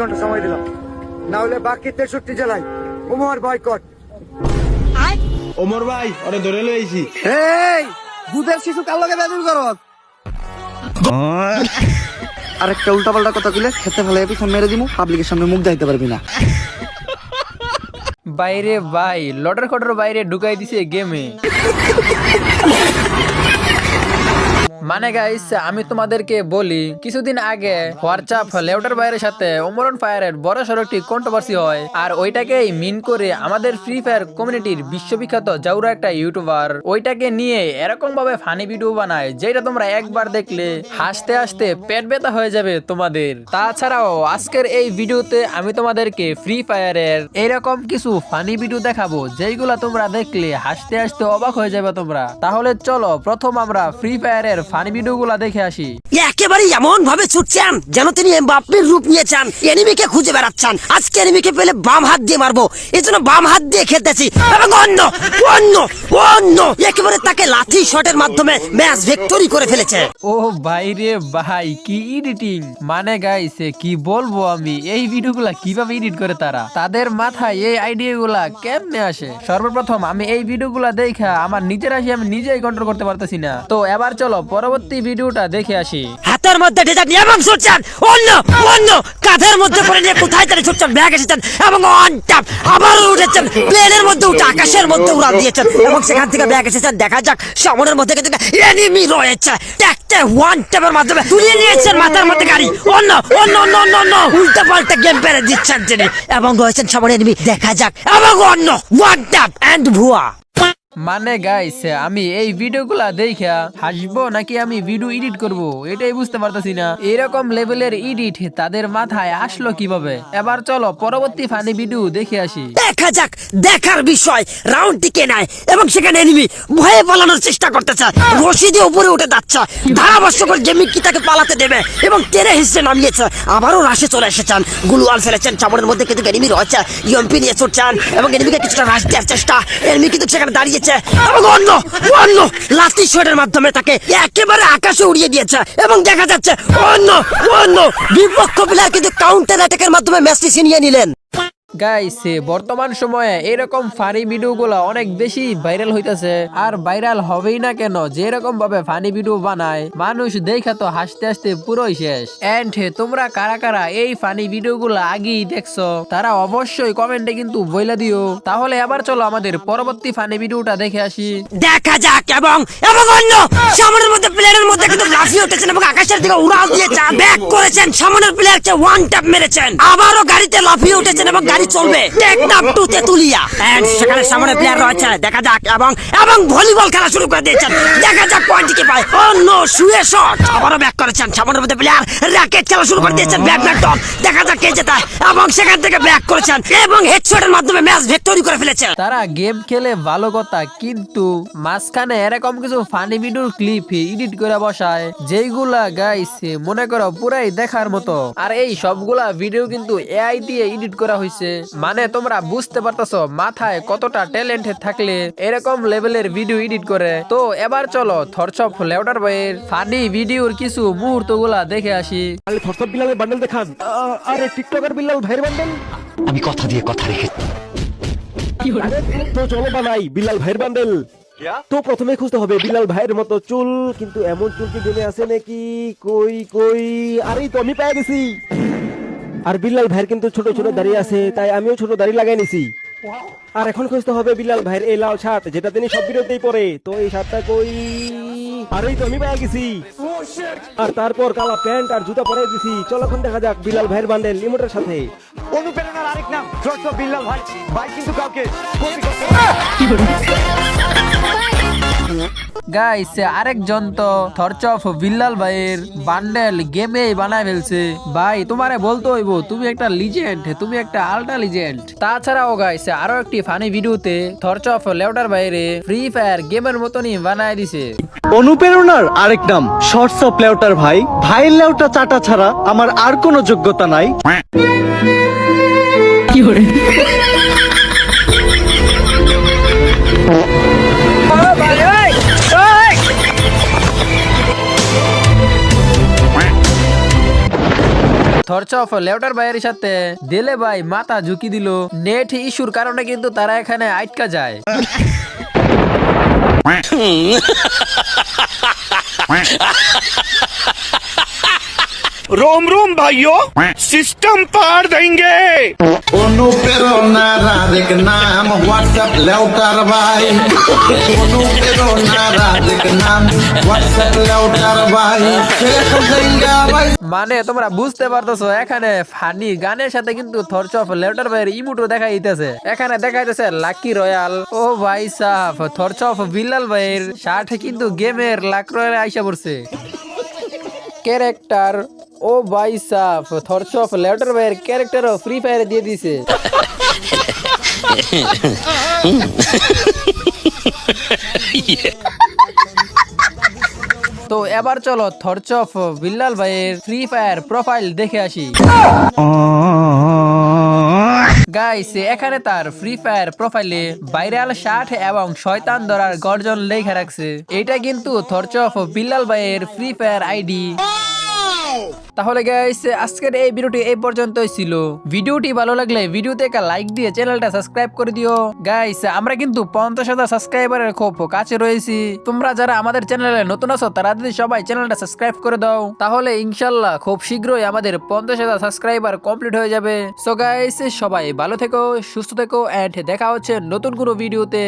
ঘণ্টা সময় দিলাম। না হলে বাকি তেষট্টি জেলায় উমর বয়কট ওমর ভাই ওরে ধরে লইছি এই দুধের শিশু কার লগে আরেকটা উল্টাপাল্টা কথা কইলে খেতে ফেলে পিছন মেরে দিমু পাবলিকের সামনে মুখ দেখাইতে পারবি না। বাইরে ভাই লটার খটার বাইরে ঢুকাই দিছে গেমে মানে গাইস আমি তোমাদেরকে বলি, কিছুদিন আগে হোয়াটসঅ্যাপ লেউটার বাইরের সাথে ওমরন ফায়ারের বড় সড়ো একটি কন্ট্রোভার্সি হয়, আর ওইটাকেই মিন করে আমাদের ফ্রি ফায়ার কমিউনিটির বিশ্ববিখ্যাত জাউরা একটা ইউটিউবার ওইটাকে নিয়ে এরকম ভাবে ফানি ভিডিও বানায় যেটা তোমরা একবার দেখলে হাসতে হাসতে পেট ব্যথা হয়ে যাবে তোমাদের। তাছাড়াও আজকের এই ভিডিওতে আমি তোমাদেরকে ফ্রি ফায়ারের এরকম কিছু ফানি ভিডিও দেখাবো, যেইগুলা তোমরা দেখলে হাসতে হাসতে অবাক হয়ে যাবে তোমরা। তাহলে চলো, প্রথম আমরা ফ্রি ফায়ারের ফানি ভিডিওগুলা দেখে আসি। একেবারে এমন ভাবে ছুটছেন যেন তিনি রূপ নিয়েছেন। এনিমিকে খুঁজে বেড়াচ্ছেন। আজকে এনিমিকে পেলে বাম হাত দিয়ে মারবো। এই জন্য বাম হাত দিয়ে খেলতেছি। এবং অন্য অন্য অন্য একেবারে তাকে লাথি শটের মাধ্যমে ম্যাচ ভিক্টোরি করে ফেলেছে। ও বাইরে ভাই কি এডিটিং মানে গাইছে কি বলব আমি? এই ভিডিওগুলা কীভাবে এডিট করে তারা? তাদের মাথায় এই আইডিয়াগুলা কেমনে আসে? সর্বপ্রথম আমি এই ভিডিওগুলা দেখা আমার নিজের আসি আমি নিজেই কন্ট্রোল করতে পারতেছি না। তো এবার চলো পরবর্তী ভিডিওটা দেখে আসি। হাতের মধ্যে ডেজাক নিয়ে এবং ছুটছেন অন্য অন্য কাঁধের মধ্যে পড়ে নিয়ে কোথায় তারা ছুটছেন ব্যাগ এসেছেন এবং অন ট্যাপ আবারও উঠেছেন। প্লেনের মধ্যে উঠে, আকাশের মধ্যে উড়ান দিয়েছেন এবং সেখান থেকে ব্যাগ এসেছেন। দেখা যাক, সামনের মধ্যে কিন্তু এনিমি রয়েছে। ট্যাকতে ওয়ান ট্যাপের মাধ্যমে তুলে নিয়েছেন মাথার মধ্যে গাড়ি। অন্য অন্য অন্য অন্য অন্য উল্টা পাল্টা গেম পেরে দিচ্ছেন তিনি। এবং রয়েছেন সামনে এনিমি দেখা যাক, এবং অন্য ওয়ান ট্যাপ এন্ড ভুয়া। মানে গাইস আমি এই ভিডিওগুলা দেখা হাসবো নাকি আমি ভিডিও এডিট করব? এটাই বুঝতে পারতেছি না। এরকম লেভেলের এডিট তাদের মাথায় আসলো কীভাবে? এবার চলো পরবর্তী ফানি ভিডিও দেখে আসি। দেখা যাক, দেখার বিষয় রাউন্ড টিকে নেয় এবং সেখানে এনিমি ভয়ে পালানোর চেষ্টা করতেছে। রশি দিয়ে উপরে উঠে যাচ্ছে। ধারাবর্ষকর গেমিং কি তাকে পালাতে দেবে এবং টেনে হিসেবে নামিয়েছে। আবারও রাশে চলে এসেছেন। গুলওয়াল ফেলেছেন, চামড়ের মধ্যে কিন্তু এনিমি রয়েছে। ইএমপি নিয়ে ছুটছেন এবং এনিমিকে কিছুটা রাশ দেওয়ার চেষ্টা। এনিমি কিন্তু সেখানে দাঁড়িয়েছে এবং অন্য অন্য লাঠি শটের মাধ্যমে তাকে একেবারে আকাশে উড়িয়ে দিয়েছে। এবং দেখা যাচ্ছে অন্য অন্য বিপক্ষ প্লেয়ার কিন্তু কাউন্টার অ্যাটাকের মাধ্যমে ম্যাচটি ছিনিয়ে নিলেন। গাইস বর্তমান সময়ে এরকম ফানি ভিডিওগুলো অনেক বেশি ভাইরাল হইতাছে। আর ভাইরাল হবেই না কেন যে এরকম ভাবে ফানি ভিডিও বানায়, মানুষ দেখা তো হাসতে হাসতে পুরোই শেষ। এন্ড তোমরা কারা কারা এই ফানি ভিডিওগুলো আগেই দেখছ, তারা অবশ্যই কমেন্টে কিন্তু বইলা দিও। তাহলে আবার চলো আমাদের পরবর্তী ফানি ভিডিওটা দেখে আসি। দেখা যাক এবং এবং অন্য, সামনের মধ্যে প্লেয়ারের মধ্যে কিন্তু লাফিয়ে উঠেছেন এবং আকাশের দিকে উড়াল দিয়েছেন ব্যাক করেছেন, সামনের প্লেয়ারকে ওয়ান ট্যাপ মেরেছেন। আবারও গাড়িতে লাফিয়ে উঠেছেন এবং গাড়ি চলবে। তেতুলিয়া। এন্ড সেখানে সামনে প্লেয়ার রয়েছে। দেখা যাক, এবং এবং ভলিবল খেলা শুরু করে দিয়েছেন। দেখা যাক পায়। শুয়ে শট। আবারও ব্যাক করেছেন। সামনের মধ্যে প্লেয়ার র্যাকেট খেলা শুরু করে দিয়েছেন দেখা যাক কে এবং সেখান থেকে ব্যাক করেছেন। এবং হেডশটের মাধ্যমে ম্যাচ ভিক্টোরি করে ফেলেছেন। তারা গেম খেলে ভালো কথা, কিন্তু মাঝখানে এরকম কিছু ফানি ভিডিওর ক্লিপ এডিট করে বসায়, যেইগুলা গাইস মনে করো পুরাই দেখার মতো। আর এই সবগুলা ভিডিও কিন্তু এআই দিয়ে এডিট করা হয়েছে মানে তোমরা বুঝতে পারতেছো মাথায় কতটা ট্যালেন্ট থাকলে এরকম লেভেলের ভিডিও এডিট করে। তো এবার চলো থরচপ লেউটার বইয়ের ফানি ভিডিওর কিছু মুহূর্তগুলা দেখে আসি। বিলালের বান্ডেল দেখান। আরে টিকটকার বিলাল ভাইয়ের বান্ডেল আমি কথা দিয়ে কথা রেখে তো চলো বানাই বিলাল ভাইয়ের বান্ডেল তো প্রথমে খুঁজতে হবে বিলাল ভাইয়ের মতো চুল কিন্তু এমন চুল কি জেনে আছে নাকি? কই কই? আরে তো আমি পেয়ে গেছি আর বিলাল ভাইয়ের কিন্তু ছোট ছোট দাড়ি আছে তাই আমিও ছোট দাড়ি লাগাই নিছি। আর এখন খুঁজতে হবে বিলাল ভাইয়ের এই লাল শার্ট যেটা তিনি সব বিরতেই পরে। তো এই শার্টটা কই? আরেই তো আমি পেয়ে গেছি। আর তারপর কালা প্যান্ট আর জুতা পরে দিছি চল এখন দেখা যাক বিলাল ভাইয়ের বান্ডেল লিমোটের সাথে। অনুপ্রেরণার আরেক নাম বিল্লাল ভাই। ভাই কিন্তু কাউকে গাইস আরেকজন তো থরচফ বিল্লাল ভাইয়ের বান্ডেল গেমে বানায় ফেলছে। ভাই তোমারে বলতে হইব তুমি একটা লিজেন্ড তুমি একটা আল্ট্রা লিজেন্ড তাছাড়াও গাইস আরও একটি ফানি ভিডিওতে থরচফ লেউটার বাইরে ফ্রি ফায়ার গেমের মতনই বানায় দিছে। অনুপ্রেরণার আরেক নাম শর্টস অফ লেউটার ভাই। ভাইয়ের লেউটা চাটা ছাড়া আমার আর কোনো যোগ্যতা নাই। থরচফ লেউটার ভাইয়ের সাথে। দিলে ভাই মাথা ঝুঁকি দিল। নেট ইস্যুর কারণে কিন্তু তারা এখানে আটকা যায়। रोम रोम भाइयों सिस्टम पार देंगे অনুপ্রেরণার আরেক নাম হোয়াটসঅ্যাপ লেউটার ভাই অনুপ্রেরণার আরেক নাম হোয়াটসঅ্যাপ লেউটার ভাই শেখ জাইগা ভাই মানে তোমরা বুঝতে পারতেছো এখানে ফানি গানের সাথে কিন্তু থরচফ লেউটার ভাইয়ের ইমুটো দেখা দিতেছে এখানে দেখা যাচ্ছে লাকি রয়্যাল ও ভাই সাহ থরচফ বিল্লাল ভাইয়ের শার্টে কিন্তু গেমের লাক রয়্যাল আইসা পড়ছে ক্যারেক্টার ও ভাই সাহ থরচফ লেউটার ভাইয়ের ক্যারেক্টারও ফ্রি ফায়ারে দিয়ে দিছে। তো এবার চলো থরচফ বিল্লাল ভাইয়ের ফ্রি ফায়ার প্রোফাইল দেখে আসি। গাইস এখানে তার ফ্রি ফায়ার প্রোফাইলে ভাইরাল শার্ট এবং শয়তান ধরার গর্জন লেখা রাখছে। এটা কিন্তু থরচফ বিল্লাল ভাইয়ের ফ্রি ফায়ার আইডি তাহলে গাইস আজকের এই ভিডিওটি এই পর্যন্তই ছিল। ভিডিওটি ভালো লাগলে ভিডিওতে একটা লাইক দিয়ে চ্যানেলটা সাবস্ক্রাইব করে দিও। গাইস আমরা কিন্তু পঞ্চাশ হাজার সাবস্ক্রাইবারের খুব কাছে রয়েছি। তোমরা যারা আমাদের চ্যানেলে নতুন আছো, তারা যদি সবাই চ্যানেলটা সাবস্ক্রাইব করে দাও, তাহলে ইনশাল্লাহ খুব শীঘ্রই আমাদের পঞ্চাশ হাজার সাবস্ক্রাইবার কমপ্লিট হয়ে যাবে। সো গাইস সবাই ভালো থেকো, সুস্থ থেকো অ্যান্ড দেখা হচ্ছে নতুন কোনো ভিডিওতে